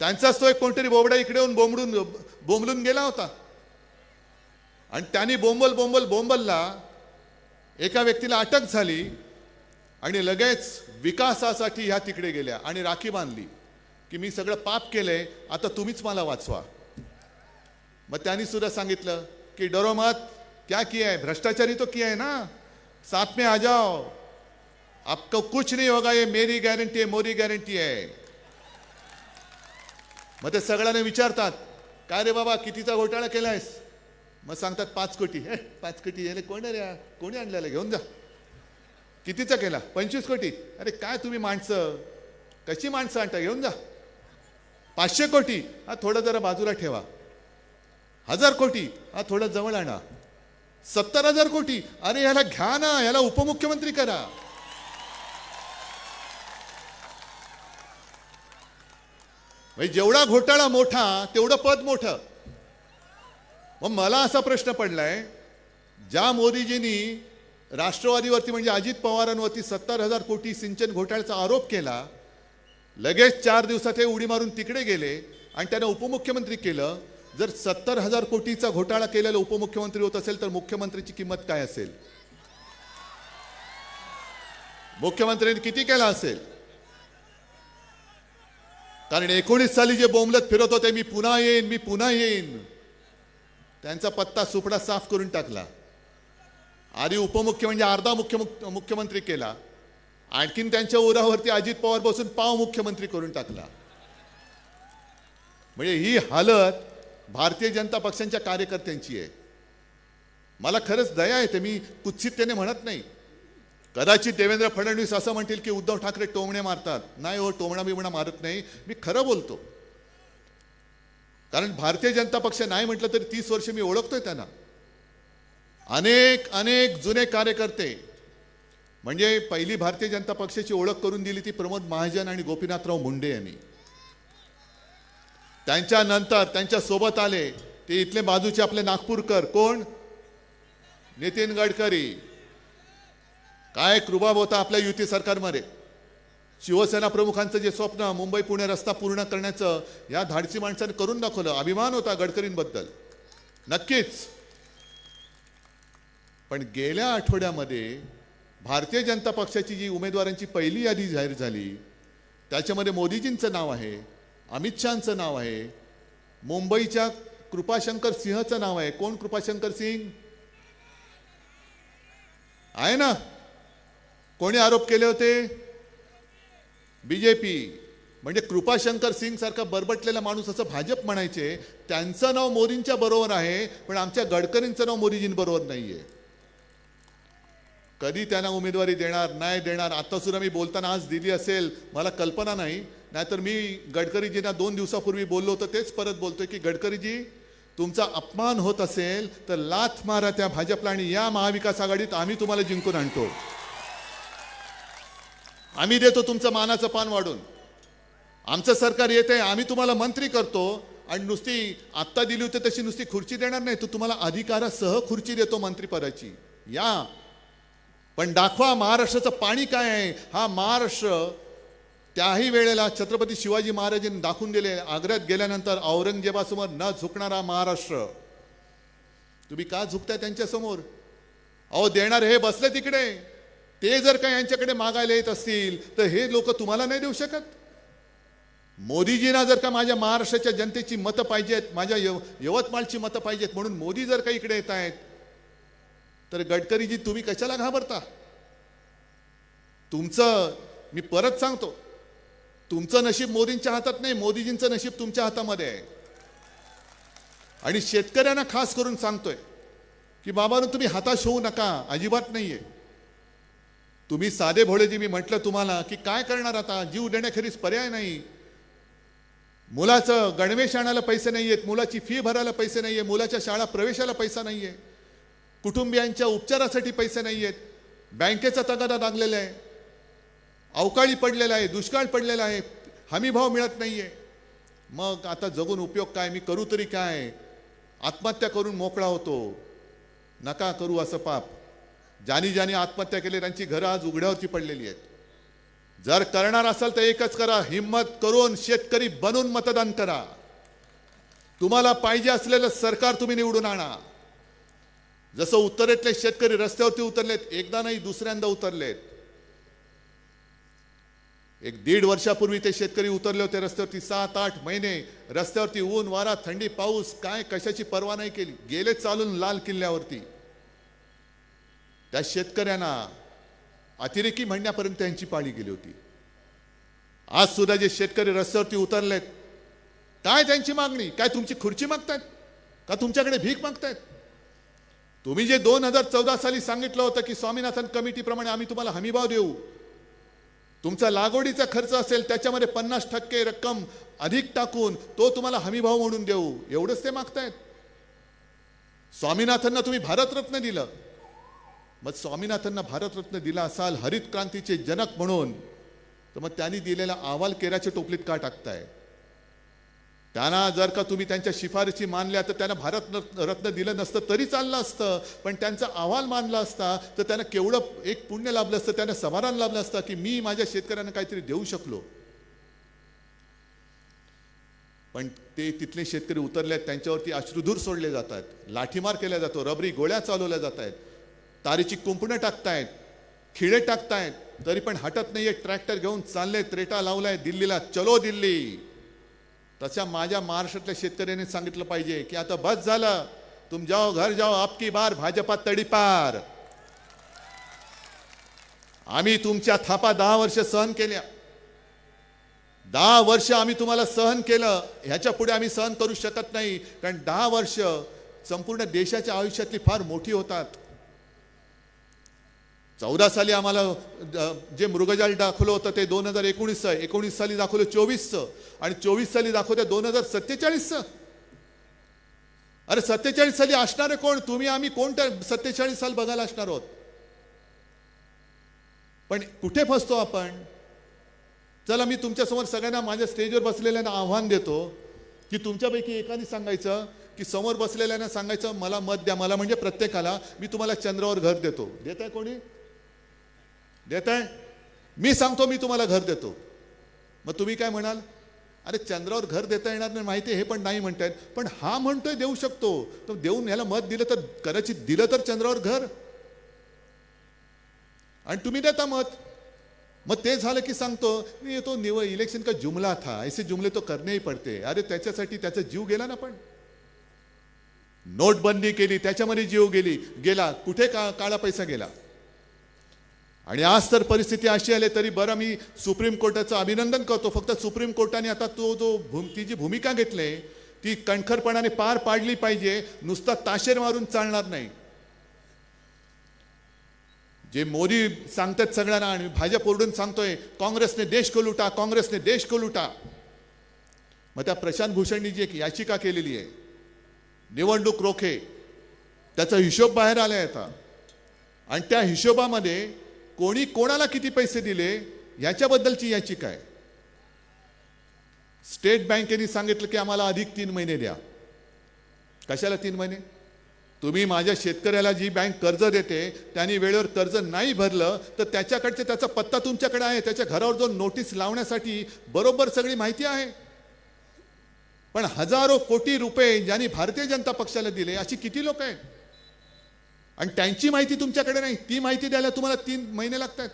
त्यांचाच तो एक कोणतरी बोबडा इकडे येऊन बोंबडून बोंबलून गेला होता. आणि त्यांनी बोंबल बोंबल बोंबलला एका व्यक्तीला अटक झाली आणि लगेच विकासासाठी ह्या तिकडे गेल्या आणि राखी बांधली की मी सगळं पाप केलंय आता तुम्हीच मला वाचवा. मग त्यांनी सुद्धा सांगितलं की डरो मत क्या किया है? भ्रष्टाचारी तो किया है ना? साथ में आ जाओ. आपको कुछ नहीं होगा ये मेरी गॅरंटी आहे मोरी गॅरंटी आहे मग ते सगळ्यांना विचारतात काय रे बाबा कितीचा घोटाळा केला आहेस मग सांगतात पाच कोटी. हे पाच कोटी याला कोण रे? कोणी आणलेलं? घेऊन जा. कितीचा केला? पंचवीस कोटी. अरे काय तुम्ही माणसं? कशी माणसं आणता? घेऊन जा. पाचशे कोटी. हा थोडं जरा बाजूला ठेवा. हजार कोटी. हा थोडं जवळ आणा. सत्तर हजार कोटी. अरे ह्याला घ्या ना ह्याला उपमुख्यमंत्री करा. म्हणजे जेवढा घोटाळा मोठा तेवढं पद मोठं. मग मला असा प्रश्न पडलाय ज्या मोदीजींनी राष्ट्रवादीवरती म्हणजे अजित पवारांवरती सत्तर हजार कोटी सिंचन घोटाळ्याचा आरोप केला लगेच चार दिवसात हे उडी मारून तिकडे गेले आणि त्यानं उपमुख्यमंत्री केलं. जर सत्तर हजार कोटीचा घोटाळा केलेला उपमुख्यमंत्री होत असेल तर मुख्यमंत्रीची किंमत काय असेल? मुख्यमंत्र्यांनी किती केला असेल? कारण एकोणीस साली जे बोंबलत फिरत होते मी पुन्हा येईन मी पुन्हा येईन. त्यांचा पत्ता सुपडा साफ करून टाकला. आधी उपमुख्य म्हणजे अर्धा मुख्य मुख्यमंत्री केला. आणखीन त्यांच्या उरावरती अजित पवार बसून पाव मुख्यमंत्री करून टाकला. म्हणजे ही हालत भारतीय जनता पक्षांच्या कार्यकर्त्यांची आहे. मला खरंच दया येते मी कुत्सित त्याने म्हणत नाही. कदाचित देवेंद्र फडणवीस असं म्हणतील की उद्धव ठाकरे टोमणे मारतात. नाही हो टोमणा बिमणा मारत नाही. मी खरं बोलतो. कारण भारतीय जनता पक्ष नाही म्हटलं तरी तीस वर्ष मी ओळखतोय त्यांना. अनेक अनेक जुने कार्यकर्ते म्हणजे पहिली भारतीय जनता पक्षाची ओळख करून दिली ती प्रमोद महाजन आणि गोपीनाथराव मुंडे यांनी. त्यांच्यानंतर त्यांच्यासोबत आले. ते इथले बाजूचे आपले नागपूरकर कोण? नितीन गडकरी. काय कृबाब होता आपल्या युती सरकारमध्ये? शिवसेना प्रमुखांचं जे स्वप्न मुंबई पुणे रस्ता पूर्ण करण्याचं या धाडसी माणसाने करून दाखवलं. अभिमान होता गडकरींबद्दल. नक्कीच. पण गेल्या आठवड्यामध्ये भारतीय जनता पक्षाची जी उमेदवारांची पहिली यादी जाहीर झाली त्याच्यामध्ये मोदीजींचं नाव आहे अमित शहाचं नाव आहे मुंबईच्या कृपाशंकर सिंहचं नाव आहे. कोण कृपाशंकर सिंग? आहे ना? कोणी आरोप केले होते? बीजेपी म्हणजे कृपाशंकर सिंग सारखा बरबटलेला माणूस असं भाजप म्हणायचे त्यांचं नाव मोदींच्या बरोबर आहे पण आमच्या गडकरींचं नाव मोदीजींबरोबर नाहीये. कधी त्यांना उमेदवारी देणार नाही देणार आता सुद्धा मी बोलताना आज दिली असेल मला कल्पना नाही. नाहीतर मी गडकरीजींना दोन दिवसापूर्वी बोललो होतो तेच परत बोलतोय की गडकरीजी तुमचा अपमान होत असेल तर लाथ मारा त्या भाजपला आणि या महाविकास आघाडीत आम्ही तुम्हाला जिंकून आणतो. आम्ही देतो तुमचं मानाचं पान वाढून. आमचं सरकार येत आहे आम्ही तुम्हाला मंत्री करतो आणि नुसती आत्ता दिली होती तशी नुसती खुर्ची देणार नाही तू तुम्हाला अधिकारासह खुर्ची देतो मंत्रिपदाची या. पण दाखवा महाराष्ट्राचं पाणी काय आहे. हा महाराष्ट्र त्याही वेळेला छत्रपती शिवाजी महाराजांनी दाखवून दिले आग्र्यात गेल्यानंतर औरंगजेबासमोर न झुकणारा महाराष्ट्र. तुम्ही का झुकताय त्यांच्यासमोर? अहो देणार हे बसले तिकडे. ते जर का यांच्याकडे मागायला येत असतील तर हे लोक तुम्हाला नाही देऊ शकत. मोदीजींना जर का माझ्या महाराष्ट्राच्या जनतेची मतं पाहिजेत माझ्या यव यवतमाळची मतं पाहिजेत म्हणून मोदी जर का इकडे येत आहेत तर गडकरीजी तुम्ही कशाला घाबरता? तुमचं मी परत सांगतो तुमचं नशीब मोदींच्या हातात नाही मोदीजींचं नशीब तुमच्या हातामध्ये आहे. आणि शेतकऱ्यांना खास करून सांगतोय की बाबांनो तुम्ही हाताश होऊ नका अजिबात नाही आहे तुम्ही साधे भोळेजी मी म्हटलं तुम्हाला की काय करणार आता? जीव देण्याखेरीज पर्याय नाही. मुलाचं गणवेश आणायला पैसे नाही आहेत मुलाची फी भरायला पैसे नाही आहे मुलाच्या शाळा प्रवेशाला पैसा नाही आहे कुटुंबियांच्या उपचारासाठी पैसे नाही आहेत बँकेचा तगादा लागलेला आहे अवकाळी पडलेला आहे दुष्काळ पडलेला आहे हमीभाव मिळत नाही आहे मग आता जगून उपयोग काय? मी करू तरी काय? आत्महत्या करून मोकळा होतो. नका करू असं पाप. ज्यांनी ज्यांनी आत्महत्या केली त्यांची घरं आज उघड्यावरती पडलेली आहेत. जर करणार असाल तर एकच करा हिंमत करून शेतकरी बनून मतदान करा. तुम्हाला पाहिजे असलेलं सरकार तुम्ही निवडून आणा. जसं उत्तरेतले शेतकरी रस्त्यावरती उतरलेत एकदा नाही दुसऱ्यांदा उतरलेत. एक दीड वर्षापूर्वी ते शेतकरी उतरले होते रस्त्यावरती सात आठ महिने रस्त्यावरती ऊन वारा थंडी पाऊस काय कशाची पर्वा नाही केली. गेले चालून लाल किल्ल्यावरती. त्या शेतकऱ्यांना अतिरेकी म्हणण्यापर्यंत त्यांची पाळी गेली होती. आज सुद्धा जे शेतकरी रस्त्यावरती उतरलेत काय त्यांची मागणी? काय तुमची खुर्ची मागतायत? का तुमच्याकडे भीक मागतायत? तुम्ही जे दोन हजार चौदा साली सांगितलं होतं की स्वामीनाथन कमिटीप्रमाणे आम्ही तुम्हाला हमीभाव देऊ तुमचा लागवडीचा खर्च असेल त्याच्यामध्ये पन्नास टक्के रक्कम अधिक टाकून तो तुम्हाला हमीभाव म्हणून देऊ एवढंच ते मागतायत. स्वामीनाथनना तुम्ही भारतरत्न दिलं. मग स्वामीनाथांना भारतरत्न दिला असाल हरित क्रांतीचे जनक म्हणून तर मग त्यांनी दिलेला अहवाल केराच्या टोपलीत का टाकताय? त्यांना जर का तुम्ही त्यांच्या शिफारशी मानल्या तर त्यांना भारत रत्न दिलं नसतं तरी चाललं असतं. पण त्यांचा अहवाल मानला असता तर त्यांना केवढं एक पुण्य लाभलं असतं त्यांना समाधान लाभलं असतं की मी माझ्या शेतकऱ्यांना काहीतरी देऊ शकलो. पण ते तिथले शेतकरी उतरले आहेत त्यांच्यावरती अश्रुधूर सोडले जातात लाठीमार केला जातो रबरी गोळ्या चालवल्या जात आहेत तारीची कुंपणं टाकतायत खिळे टाकतायत तरी पण हटत नाहीये. ट्रॅक्टर घेऊन चालले त्रेटा लावलाय दिल्लीला चलो दिल्ली. तशा माझ्या महाराष्ट्रातल्या शेतकऱ्यांनी सांगितलं पाहिजे की आता बस झालं. तुम जाओ घर जाओ आपकी बार भाजपा तडीपार आम्ही तुमच्या थापा दहा वर्ष सहन केल्या. दहा वर्ष आम्ही तुम्हाला सहन केलं. ह्याच्या पुढे आम्ही सहन करू शकत नाही. कारण दहा वर्ष संपूर्ण देशाच्या आयुष्यातली फार मोठी होतात. चौदा साली आम्हाला जे मृगजाल दाखवलं होतं ते दोन हजार एकोणीसचं आहे एकोणीस साली दाखवलं चोवीसचं आणि चोवीस साली दाखवतं दोन हजार सत्तेचाळीसचं अरे सत्तेचाळीस साली असणारे कोण? तुम्ही आम्ही कोणत्या सत्तेचाळीस साल बघायला असणार आहोत? पण कुठे फसतो आपण? चला मी तुमच्यासमोर सगळ्यांना माझ्या स्टेजवर बसलेल्यांना आव्हान देतो की तुमच्यापैकी एकाने सांगायचं की समोर बसलेल्यांना सांगायचं मला मत द्या मला म्हणजे प्रत्येकाला मी तुम्हाला चंद्रावर घर देतो. देत आहे कोणी? देत आहे मी सांगतो मी तुम्हाला घर देतो. मग तुम्ही काय म्हणाल? अरे चंद्रावर घर देता येणार नाही माहिती आहे, हे पण नाही म्हणतायत. पण हा म्हणतोय देऊ शकतो. तर देऊन ह्याला मत दिलं तर कदाचित दिलं तर चंद्रावर घर. आणि तुम्ही देता मत. मग ते झालं की सांगतो मी तो निव इलेक्शन का जुमला था? ऐसे जुमले तो करणेही पडते. अरे त्याच्यासाठी त्याचा जीव गेला ना पण. नोटबंदी केली त्याच्यामध्ये जीव गेली. गेला. कुठे का काळा पैसा गेला? आणि आज तर परिस्थिती अशी आली तरी बरं मी सुप्रीम कोर्टाचं अभिनंदन करतो. फक्त सुप्रीम कोर्टाने आता तो जो भूम ती जी भूमिका घेतली आहे ती कणखरपणाने पार पाडली पाहिजे नुसता ताशेर मारून चालणार नाही. जे मोदी सांगतात सगळ्यांना आणि भाजप ओरडून सांगतोय काँग्रेसने देश को लुटा काँग्रेसने देश को लुटा मग त्या प्रशांत भूषणनी जी एक याचिका केलेली आहे निवडणूक रोखे त्याचा हिशोब बाहेर आलाय आता. आणि त्या हिशोबामध्ये कोणी कोणाला किती पैसे दिले याच्याबद्दलची याचिका आहे. स्टेट बँकेने सांगितलं की आम्हाला अधिक तीन महिने द्या. कशाला तीन महिने? तुम्ही माझ्या शेतकऱ्याला जी बँक कर्ज देते त्यांनी वेळेवर कर्ज नाही भरलं तर त्याच्याकडचे त्याचा पत्ता तुमच्याकडे आहे. त्याच्या घरावर जो नोटीस लावण्यासाठी बरोबर सगळी माहिती आहे. पण हजारो कोटी रुपये ज्यांनी भारतीय जनता पक्षाला दिले अशी किती लोक आहेत? आणि त्यांची माहिती तुमच्याकडे नाही ती माहिती द्यायला तुम्हाला तीन महिने लागतात.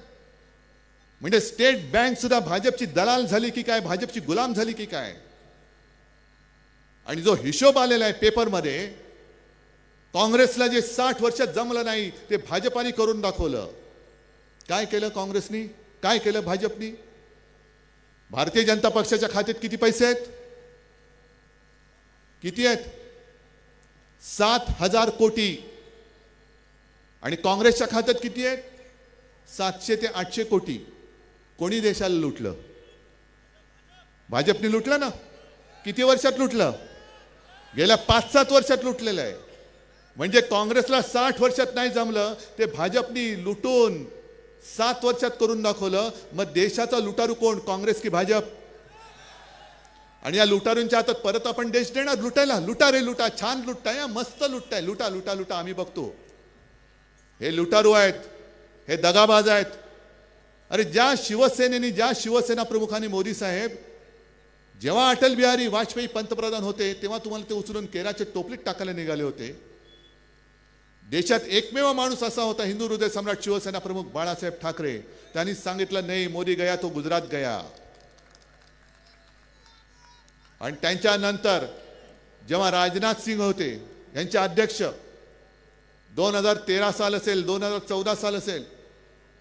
म्हणजे स्टेट बँक सुद्धा भाजपची दलाल झाली की काय भाजपची गुलाम झाली की काय? आणि जो हिशोब आलेला आहे पेपरमध्ये काँग्रेसला जे साठ वर्षात जमलं नाही ते भाजपाने करून दाखवलं. काय केलं काँग्रेसनी? काय केलं भाजपनी? भारतीय जनता पक्षाच्या खात्यात किती पैसे आहेत? किती आहेत? सात हजार कोटी. आणि काँग्रेसच्या खात्यात किती आहेत? सातशे ते आठशे कोटी. कोणी देशाला लुटलं? भाजपने लुटलं ना? किती वर्षात लुटलं? गेल्या पाच सात वर्षात लुटलेलं आहे. म्हणजे काँग्रेसला साठ वर्षात नाही जमलं ते भाजपनी लुटून सात वर्षात करून दाखवलं मग देशाचा लुटारू कोण? काँग्रेस की भाजप? आणि या लुटारूंच्या हातात परत आपण देश देणार? लुटायला? लुटा रे लुटा. छान लुटताय मस्त लुटताय. लुटा लुटा लुटा. आम्ही बघतो. हे लुटारू आहेत हे दगाबाज आहेत. अरे ज्या शिवसेनेने ज्या शिवसेना प्रमुखांनी मोदी साहेब जेव्हा अटल बिहारी वाजपेयी पंतप्रधान होते तेव्हा तुम्हाला ते उचलून केराच्या टोपलीत टाकायला निघाले होते. देशात एकमेव माणूस असा होता हिंदू हृदय सम्राट शिवसेना प्रमुख बाळासाहेब ठाकरे. त्यांनी सांगितलं नाही मोदी गया तो गुजरात गया. आणि त्यांच्यानंतर जेव्हा राजनाथ सिंग होते यांचे अध्यक्ष दोन हज़ार तेरा साल असेल, दोन हज़ार चौदह साल असेल,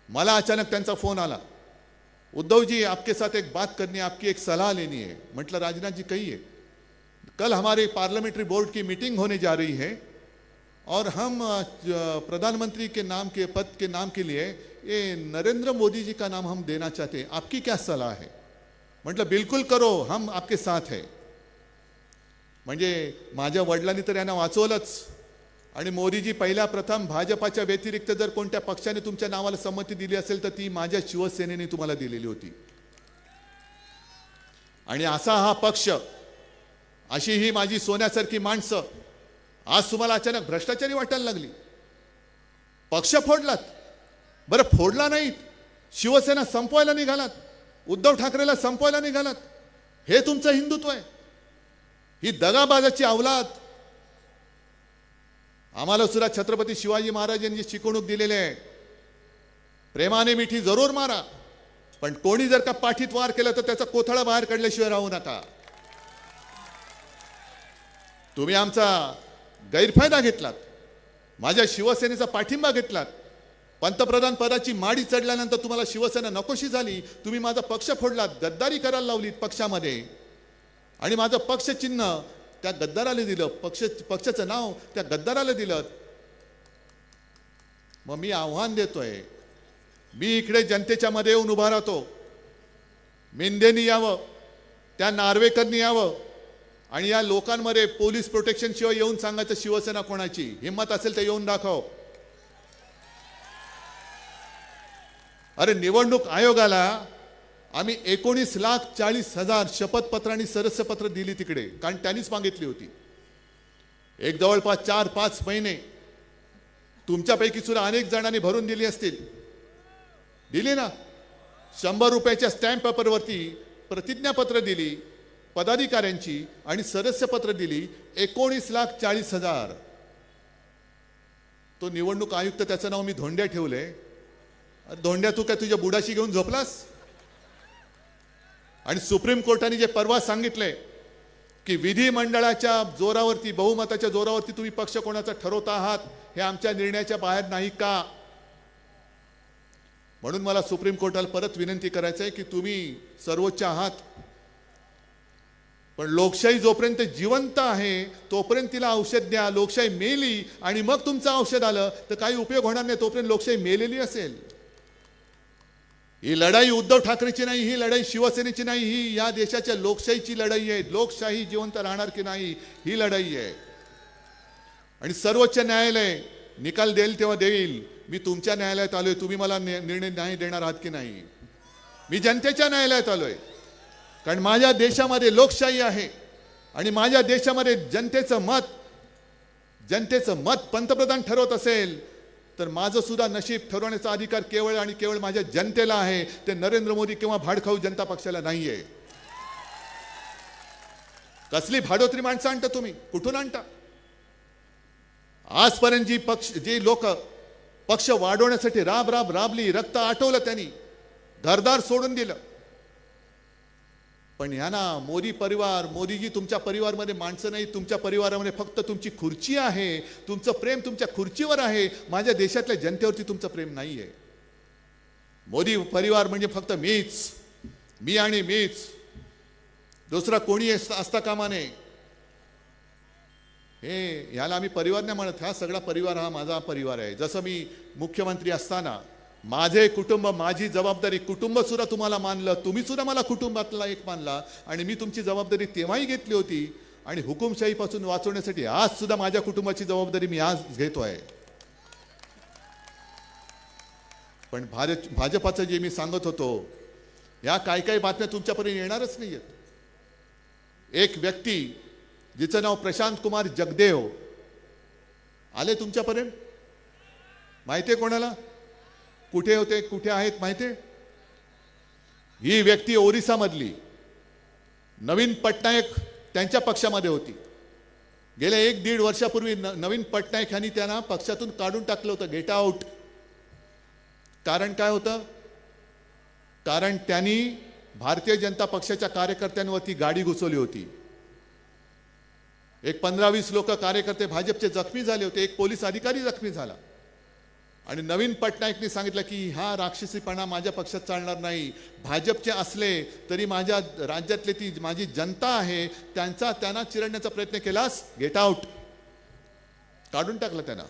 मला अचानक त्यांचा फ़ोन आला. उद्धव जी आपके साथ एक बात करनी है, आपकी एक सलाह लेनी है. मतलब राजनाथ जी कहिए कल हमारे पार्लियामेंट्री बोर्ड की मीटिंग होने जा रही है और हम प्रधानमंत्री के नाम के पद के नाम के लिए ये नरेंद्र मोदी जी का नाम हम देना चाहते हैं। आपकी क्या सलाह है? म्हटलं, बिलकुल करो, हम आपके साथ है। म्हणजे माझ्या वडिलांनी तर यांना वाचवलंच. आणि मोदीजी पहिल्या प्रथम भाजपाच्या व्यतिरिक्त जर कोणत्या पक्षाने तुमच्या नावाला संमती दिली असेल तर ती माझ्या शिवसेनेने तुम्हाला दिलेली होती. आणि असा हा पक्ष अशी ही माझी सोन्यासारखी माणसं आज तुम्हाला अचानक भ्रष्टाचारी वाटायला लागली. पक्ष फोडलात. बरं फोडला नाहीत. शिवसेना संपवायला निघालात. उद्धव ठाकरेला संपवायला निघालात. हे तुमचं हिंदुत्व आहे. ही दगाबाजाची अवलाद आम्हाला सुद्धा छत्रपती शिवाजी महाराजांनी शिकवणूक दिलेली आहे. प्रेमाने मिठी जरूर मारा. पण कोणी जर का पाठीत वार केलं तर त्याचा कोथळा बाहेर काढल्याशिवाय राहू नका. तुम्ही आमचा गैरफायदा घेतलात. माझ्या शिवसेनेचा पाठिंबा घेतलात. पंतप्रधान पदाची माडी चढल्यानंतर तुम्हाला शिवसेना नकोशी झाली. तुम्ही माझा पक्ष फोडलात गद्दारी करायला लावलीत पक्षामध्ये. आणि माझं पक्ष चिन्ह त्या गद्दाराला दिलं. पक्ष पक्षाचं नाव त्या गद्दाराला दिलं. मग मी आव्हान देतोय. मी इकडे जनतेच्या मध्ये येऊन उभा राहतो. मेंदेनी यावं त्या नार्वेकरनी यावं आणि या लोकांमध्ये पोलीस प्रोटेक्शन शिवाय येऊन सांगायचं शिवसेना कोणाची? हिंमत असेल तर येऊन दाखव. अरे निवडणूक आयोगाला आम्ही एकोणीस लाख चाळीस हजार शपथपत्र आणि सरस्यपत्र दिली तिकडे कारण त्यांनीच मागितली होती. एक जवळपास चार पाच महिने तुमच्यापैकी सुद्धा अनेक जणांनी भरून दिली असतील. दिली ना? शंभर रुपयाच्या स्टॅम्प पेपरवरती प्रतिज्ञापत्र दिली पदाधिकाऱ्यांची आणि सदस्यपत्र दिली एकोणीस लाख चाळीस हजार. तो निवडणूक आयुक्त त्याचं नाव मी धोंड्या ठेवलंय. धोंड्या तू काय तुझ्या बुडाशी घेऊन झोपलास? आणि सुप्रीम कोर्टाने जे परवा सांगितले की विधिमंडळाच्या जोरावरती बहुमताच्या जोरावरती तुम्ही पक्ष कोणाचा ठरवता आहात हे आमच्या निर्णयाच्या बाहेर नाही का? म्हणून मला सुप्रीम कोर्टाला परत विनंती करायचं आहे की तुम्ही सर्वोच्च आहात. पण लोकशाही जोपर्यंत जिवंत आहे तोपर्यंत तिला औषध द्या लोकशाही मेली आणि मग तुमचं औषध आलं तर काही उपयोग होणार नाही तोपर्यंत लोकशाही मेलेली असेल. ही लढाई उद्धव ठाकरेची नाही ही लढाई शिवसेनेची नाही ही या देशाच्या लोकशाहीची लढाई आहे. लोकशाही जिवंत राहणार की नाही ही लढाई आहे. आणि सर्वोच्च न्यायालय निकाल देईल तेव्हा देईल. मी तुमच्या न्यायालयात आलोय तुम्ही मला निर्णय नाही देणार आहात की नाही? मी जनतेच्या न्यायालयात आलोय. कारण माझ्या देशामध्ये लोकशाही आहे आणि माझ्या देशामध्ये जनतेचं मत जनतेचं मत पंतप्रधान ठरवत असेल तर माझं सुद्धा नशीब ठरवण्याचा अधिकार केवळ आणि केवळ माझ्या जनतेला आहे. ते नरेंद्र मोदी किंवा भाडखाऊ जनता पक्षाला नाही आहे कसली भाडोत्री माणसं आणता तुम्ही? कुठून आणता? आजपर्यंत जी पक्ष जी लोक पक्ष वाढवण्यासाठी राब राब राबली रक्त आठवलं त्यांनी. घरदार सोडून दिलं. पण ह्या ना मोदी परिवार मोदीजी तुमच्या परिवारमध्ये माणसं नाही तुमच्या परिवारामध्ये फक्त तुमची खुर्ची आहे तुमचं प्रेम तुमच्या खुर्चीवर आहे माझ्या देशातल्या जनतेवरती तुमचं प्रेम नाही आहे मोदी परिवार म्हणजे फक्त मीच मी आणि मीच. दुसरा कोणी असता कामा नये हे ह्याला आम्ही परिवार नाही म्हणत हा सगळा परिवार हा माझा परिवार आहे. जसं मी मुख्यमंत्री असताना माझे कुटुंब माझी जबाबदारी कुटुंब सुद्धा तुम्हाला मानलं तुम्ही सुद्धा मला कुटुंबातला एक मानला आणि मी तुमची जबाबदारी तेव्हाही घेतली होती आणि हुकुमशाहीपासून वाचवण्यासाठी आज सुद्धा माझ्या कुटुंबाची जबाबदारी मी आज घेतो आहे. पण भारत भाजपाचं जे मी सांगत होतो या काय काय बातम्या तुमच्यापर्यंत येणारच नाही आहेत एक व्यक्ती जिचं नाव प्रशांत कुमार जगदेव आले तुमच्यापर्यंत? माहिती आहे कोणाला? कुठे होते कुठे आहेत माहिती? आहे ही व्यक्ती ओरिसामधली. नवीन पटनायक त्यांच्या पक्षामध्ये होती. गेल्या एक दीड वर्षापूर्वी न नवीन पटनायक यांनी त्यांना पक्षातून काढून टाकलं होतं गेट आउट कारण काय होतं? कारण त्यांनी भारतीय जनता पक्षाच्या कार्यकर्त्यांवरती गाडी घुसवली होती. एक पंधरा वीस लोक कार्यकर्ते भाजपचे जखमी झाले होते एक पोलीस अधिकारी जखमी झाला. आणि नवीन पटनायकने सांगितलं की हा राक्षसीपणा माझ्या पक्षात चालणार नाही. भाजपचे असले तरी माझ्या राज्यातली ती माझी जनता आहे त्यांचा त्यांना चिरडण्याचा प्रयत्न केलास? गेट आउट काढून टाकलं त्यांना.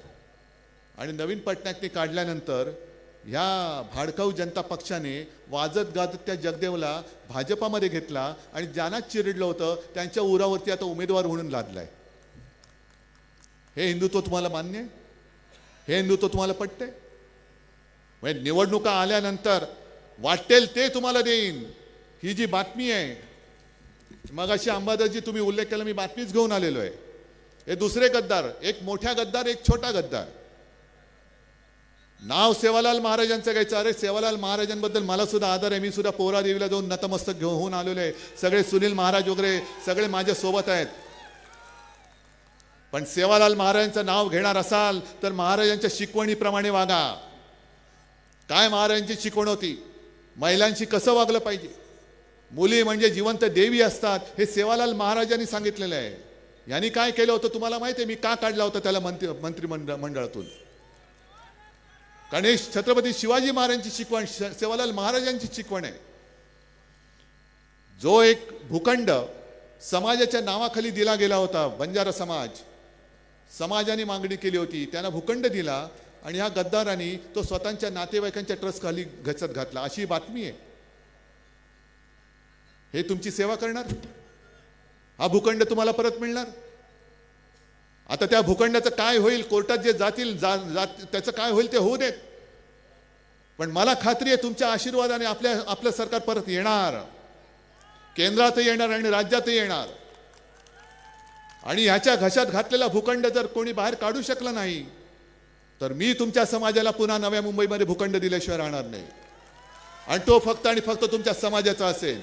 आणि नवीन पटनायकने काढल्यानंतर ह्या भाडकाऊ जनता पक्षाने वाजत गाजत त्या जगदेवला भाजपामध्ये घेतला आणि ज्यांना चिरडलं होतं त्यांच्या उरावरती आता उमेदवार म्हणून लादलाय. हे हिंदुत्व तुम्हाला मान्य आहे? हे हिंदुत्व तुम्हाला पटते म्हणजे निवडणुका आल्यानंतर वाटेल ते तुम्हाला देईन. ही जी बातमी आहे मग अशी अंबादासजी तुम्ही उल्लेख केला मी बातमीच घेऊन आलेलो आहे. हे दुसरे गद्दार एक मोठ्या गद्दार एक छोटा गद्दार. नाव सेवालाल महाराजांचं घ्यायचं. अरे सेवालाल महाराजांबद्दल मला सुद्धा आदर आहे. मी सुद्धा पोरा देवीला जाऊन नतमस्तक घेऊन आलेलो आहे. सगळे सुनील महाराज वगैरे सगळे माझ्या सोबत आहेत. पण सेवालाल महाराजांचं नाव घेणार असाल तर महाराजांच्या शिकवणीप्रमाणे वागा. काय महाराजांची शिकवण होती? महिलांशी कसं वागलं पाहिजे? मुली म्हणजे जिवंत देवी असतात हे सेवालाल महाराजांनी सांगितलेलं आहे. यांनी काय केलं होतं तुम्हाला माहिती आहे? मी का काढला होता त्याला मंत्री मंत्रिमंडळ मंडळातून? गणेश छत्रपती शिवाजी महाराजांची शिकवण श- सेवालाल महाराजांची शिकवण आहे. जो एक भूखंड समाजाच्या नावाखाली दिला गेला होता बंजारा समाज समाजाने मागणी केली होती त्यांना भूखंड दिला आणि ह्या गद्दारांनी तो स्वतःच्या नातेवाईकांच्या ट्रस्टखाली घचत घातला. अशी बातमी आहे. हे तुमची सेवा करणार? हा भूखंड तुम्हाला परत मिळणार? आता त्या भूखंडाचं काय होईल? कोर्टात जे जातील जा जात त्याचं काय होईल ते होऊ देत. पण मला खात्री आहे तुमच्या आशीर्वादाने आपल्या आपलं सरकार परत येणार. केंद्रातही येणार आणि राज्यातही येणार. आणि ह्याच्या घशात घातलेला भूखंड जर कोणी बाहेर काढू शकलं नाही तर मी तुमच्या समाजाला पुन्हा नव्या मुंबईमध्ये भूखंड दिल्याशिवाय राहणार नाही. आणि तो फक्त आणि फक्त तुमच्या समाजाचा असेल.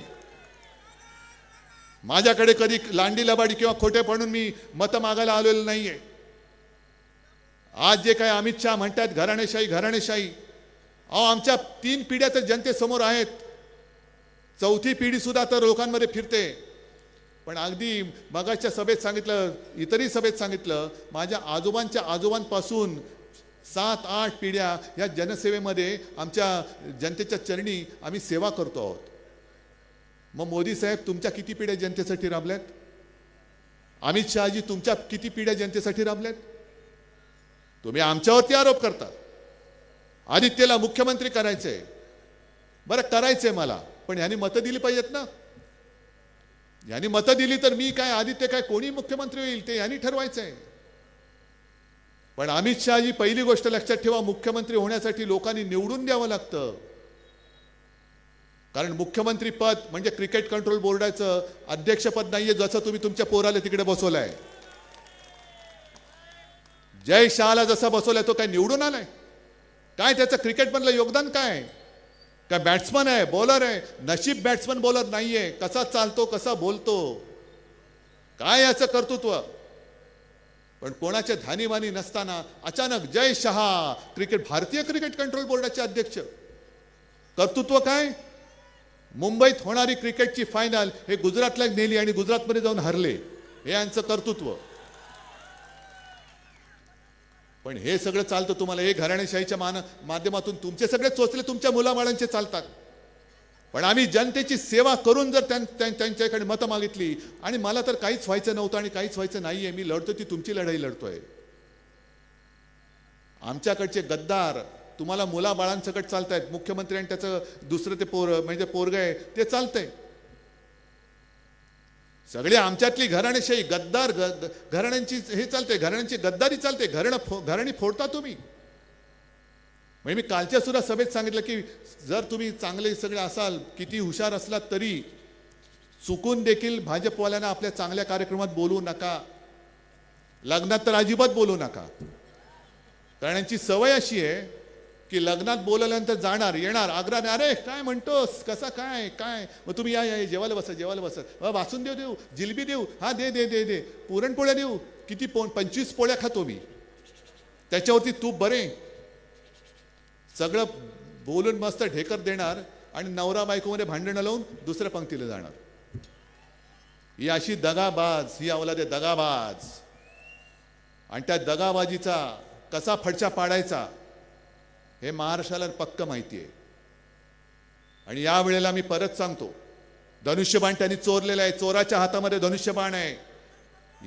माझ्याकडे कधी लांडी लबाडी किंवा खोटे म्हणून मी मतं मागायला आलेलं नाहीये. आज जे काय अमित शहा म्हणतात घराणेशाही घराणेशाही अहो आमच्या तीन पिढ्या तर जनतेसमोर आहेत. चौथी पिढी सुद्धा तर लोकांमध्ये फिरते. पण अगदी मगाच्या सभेत सांगितलं इतरही सभेत सांगितलं माझ्या आजोबांच्या आजोबांपासून सात आठ पिढ्या या जनसेवेमध्ये आमच्या जनतेच्या चरणी आम्ही सेवा करतो आहोत. मग मोदी साहेब तुमच्या किती पिढ्या जनतेसाठी राबल्यात? अमित शहाजी तुमच्या किती पिढ्या जनतेसाठी राबल्यात? तुम्ही आमच्यावरती आरोप करता. आदित्यला मुख्यमंत्री करायचंय. बरं करायचंय मला पण ह्यांनी मतं दिली पाहिजेत ना? यांनी मतं दिली तर मी काय आदित्य काय कोणी मुख्यमंत्री होईल ते यांनी ठरवायचं आहे पण अमित शहाजी पहिली गोष्ट लक्षात ठेवा मुख्यमंत्री होण्यासाठी लोकांनी निवडून द्यावं लागतं. कारण मुख्यमंत्री पद म्हणजे क्रिकेट कंट्रोल बोर्डाचं अध्यक्षपद नाहीये जसं तुम्ही तुमच्या पोराला तिकडे बसवलंय. जय शहाला जसा बसवलाय तो काय निवडून आलाय? काय त्याचं क्रिकेटमधलं योगदान काय? आहे? काय बॅट्समन आहे बॉलर आहे. नशीब बॅट्समन बॉलर नाहीये. कसा चालतो कसा बोलतो? काय याचं कर्तृत्व? पण कोणाच्या धानीमानी नसताना अचानक जय शहा क्रिकेट भारतीय क्रिकेट कंट्रोल बोर्डाचे अध्यक्ष. कर्तृत्व काय? मुंबईत होणारी क्रिकेटची फायनल हे गुजरातला नेली आणि गुजरातमध्ये जाऊन हरले. हे यांचं कर्तृत्व. पण हे सगळं चालतं तुम्हाला हे घराणेशाहीच्या मान माध्यमातून तुमचे सगळे चोचले तुमच्या मुलाबाळांचे चालतात. पण आम्ही जनतेची सेवा करून जर त्यां- त्यां- त्यांच्याकडे मतं मागितली आणि मला तर काहीच व्हायचं नव्हतं आणि काहीच व्हायचं नाही आहे मी लढतो ती तुमची लढाई लढतोय. आमच्याकडचे गद्दार तुम्हाला मुलाबाळांसकट चालतायत मुख्यमंत्री आणि त्याचं दुसरं ते पोर म्हणजे पोरग आहे ते चालतंय. सगळे आमच्यातली घराणेशाही गद्दार ग- घराण्यांची हे चालते घराण्यांची गद्दारी चालते घराणं फो घराणी फोडता तुम्ही. म्हणजे मी कालच्या सुद्धा सभेत सांगितलं की जर तुम्ही चांगले सगळे असाल किती हुशार असलात तरी चुकून देखील भाजपवाल्यांना आपल्या चांगल्या कार्यक्रमात बोलू नका. लग्नात तर अजिबात बोलू नका. कारण यांची सवय अशी आहे की लग्नात बोलवल्यानंतर जाणार येणार आग्राने अरे काय म्हणतोस? कसा काय? काय? मग तुम्ही या या जेवायला बसा जेवायला बसा. अ, वासून देऊ देऊ जिलबी देऊ. हा दे दे दे दे. पुरणपोळ्या देऊ. किती पो पंचवीस पोळ्या खातो मी त्याच्यावरती तूप बरे. सगळं बोलून मस्त ढेकर देणार आणि नवरा बायकोमध्ये भांडणं लावून दुसऱ्या पंक्तीला जाणार. ही अशी दगाबाज ही अवलादे दगाबाज. आणि त्या दगाबाजीचा कसा फडचा पाडायचा? हे महाराष्ट्राला पक्क माहिती आहे. आणि या वेळेला मी परत सांगतो धनुष्यबाण त्यांनी चोरलेलं आहे चोराच्या हातामध्ये धनुष्यबाण आहे.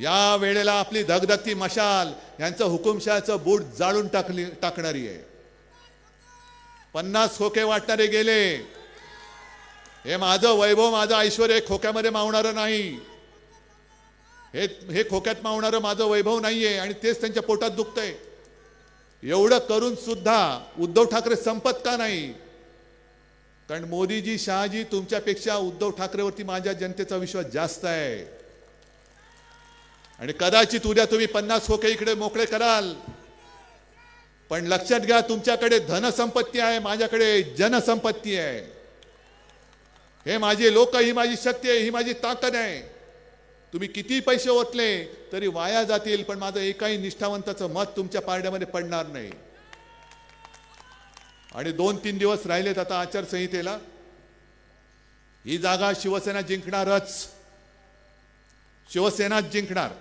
या वेळेला आपली धगधगती मशाल यांचं हुकुमशहाचं बूट जाळून टाकली टाकणारी आहे. पन्नास खोके वाटणारे गेले. हे माझं वैभव माझं ऐश्वर हे खोक्यामध्ये मावणारं नाही. हे हे खोक्यात मावणारं माझं वैभव नाहीये आणि तेच त्यांच्या पोटात दुखतंय. एवढं करून सुद्धा उद्धव ठाकरे संपत का नाही? कारण मोदीजी शहाजी तुमच्यापेक्षा उद्धव ठाकरेवरती माझ्या जनतेचा विश्वास जास्त आहे. आणि कदाचित उद्या तुम्ही पन्नास खोके इकडे मोकळे कराल. पण लक्षात घ्या तुमच्याकडे धनसंपत्ती आहे माझ्याकडे जनसंपत्ती आहे. हे माझे लोक ही माझी शक्ती आहे ही माझी ताकद आहे. तुम्ही किती पैसे ओतले तरी वाया जातील पण माझं एकाही निष्ठावंताचं मत तुमच्या पारड्यामध्ये पडणार नाही. आणि दोन तीन दिवस राहिलेत आता आचारसंहितेला. ही जागा शिवसेना जिंकणारच. शिवसेनाच जिंकणार.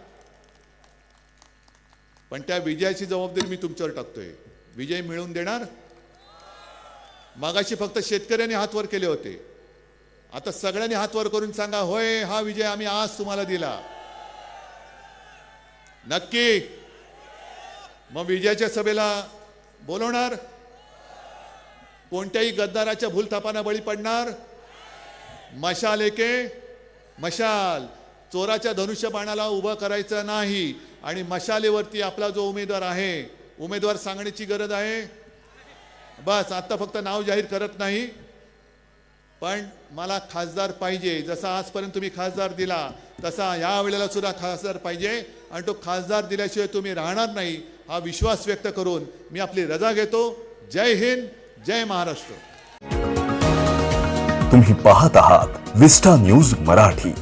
पण त्या विजयाची जबाबदारी मी तुमच्यावर टाकतोय. विजय मिळवून देणार. मागाशी फक्त शेतकऱ्यांनी हात वर केले होते. आता सगळ्यांनी हात वर करून सांगा होय हा विजय आम्ही आज तुम्हाला दिला. नक्की. मग विजयाच्या सभेला बोलवणार? कोणत्याही गद्दाराच्या भूलथापांना बळी पडणार? मशाल एके? मशाल चोराच्या धनुष्यबाणाला उभं करायचं नाही आणि मशालेवरती आपला जो उमेदवार आहे उमेदवार सांगण्याची गरज आहे? बस आता फक्त नाव जाहीर करत नाही. पण मला खासदार पाहिजे. जसा आजपर्यंत तुम्ही खासदार दिला तसा या वेळेला सुद्धा खासदार पाहिजे. आणि तो खासदार दिल्याशिवाय तुम्ही राहणार नाही हा विश्वास व्यक्त करून मी आपली रजा घेतो. जय हिंद जय महाराष्ट्र. तुम्ही पाहत आहात विस्टा न्यूज मराठी.